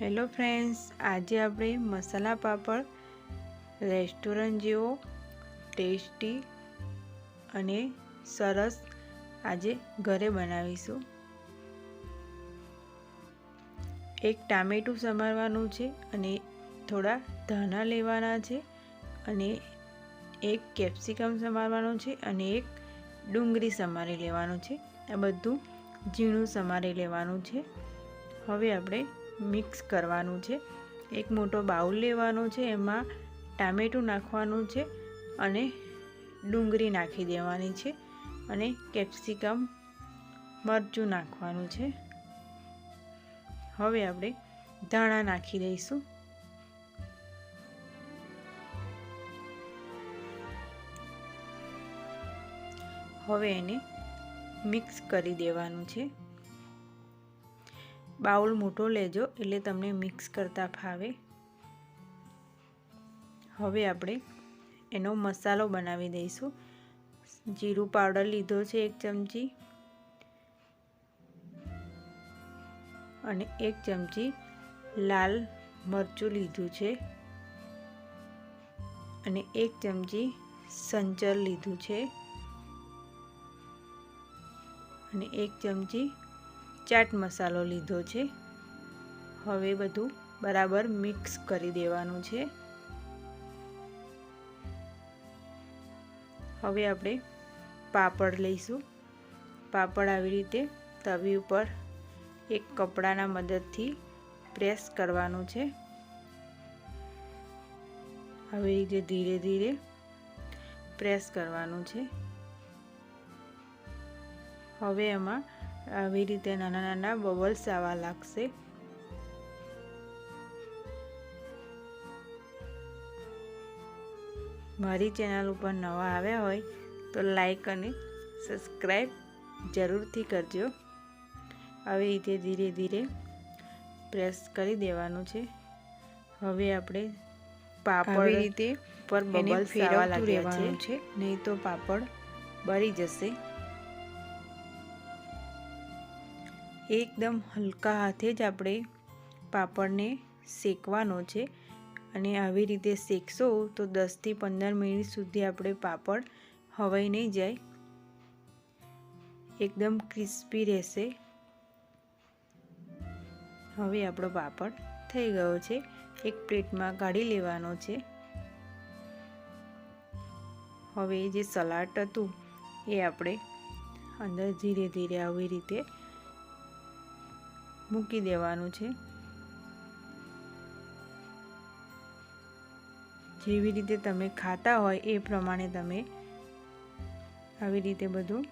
Hello friends, આજે આપણે masala papad, restaurant જેવો, ટેસ્ટી અને સરસ આજે ઘરે બનાવીશું. એક ટામેટું સમારવાનું છે અને થોડા ધાણા લેવાના છે અને એક કેપ્સિકમ સમારવાનું છે અને એક ડુંગળી સમારી લેવાનું છે. આ બધું ઝીણું સમારી લેવાનું છે. હવે આપણે મિક્સ કરવાનું છે. એક મોટો બાઉલ લેવાનો છે, એમાં ટામેટું નાખવાનું છે અને ડુંગળી નાખી દેવાની છે અને કેપ્સિકમ મરચું નાખવાનું છે. હવે આપણે ધાણા નાખી દઈશું. હવે એને મિક્સ કરી દેવાનું છે. બાઉલ મોટો લેજો એટલે તમને મિક્સ કરતા ફાવે. હવે આપણે એનો મસાલો બનાવી દઈશું. જીરું પાવડર લીધો છે એક ચમચી. અને એક ચમચી લાલ મરચું લીધું છે. અને એક ચમચી સંચર લીધું છે. અને એક ચમચી ચાટ મસાલો લીધો છે. હવે બધું બરાબર મિક્સ કરી દેવાનું છે. હવે આપણે પાપડ લઈશું. પાપડ આવી રીતે તવી ઉપર એક કપડાના મદદથી પ્રેસ કરવાનું છે. આવી રીતે ધીરે ધીરે પ્રેસ કરવાનું છે. હવે એમાં આવી રીતે નાના નાના બબલ્સ આવવા લાગશે. મારી ચેનલ ઉપર નવા આવ્યા હોય તો લાઈક અને સબસ્ક્રાઈબ જરૂરથી કરજો. આવી રીતે ધીરે ધીરે પ્રેસ કરી દેવાનું છે. હવે આપણે પાપડ રીતે પર બબલ્સ આવવા લાગ્યા છે. નહીં તો પાપડ બળી જશે. એકદમ હલકા હાથે જ આપણે પાપડને શેકવાનો છે. અને આવી રીતે શેકશો તો દસથી પંદર મિનિટ સુધી આપણે પાપડ હવાઈ નહીં જાય. એકદમ ક્રિસ્પી રહેશે. હવે આપણો પાપડ થઈ ગયો છે. એક પ્લેટમાં કાઢી લેવાનો છે. હવે જે સલાડ હતું એ આપણે અંદર ધીરે ધીરે આવી રીતે મૂકી દેવાનું છે. જેવી રીતે તમે ખાતા હોય એ પ્રમાણે તમે આવી રીતે બધું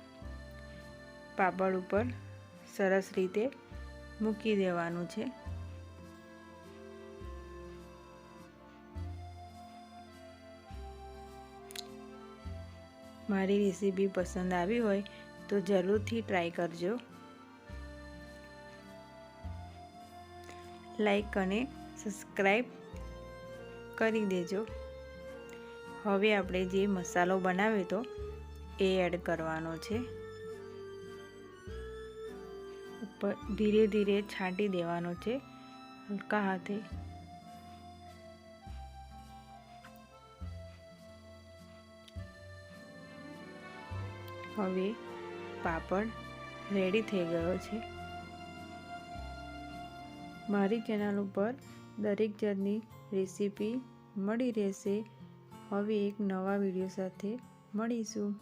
પાપડ ઉપર સરસ રીતે મૂકી દેવાનું છે. મારી રેસીપી પસંદ આવી હોય તો જરૂરથી ટ્રાય કરજો. લાઈક અને સબસ્ક્રાઈબ કરી દેજો. હવે આપણે જે મસાલો બનાવ્યો તો એ એડ કરવાનો છે. ઉપર ધીરે ધીરે છાંટી દેવાનો છે, હલકા હાથે. હવે પાપડ રેડી થઈ ગયો છે. મારી ચેનલ ઉપર દરેક જાતની રેસીપી મળી રહેશે. હવે એક નવા વીડિયો સાથે મળીશું.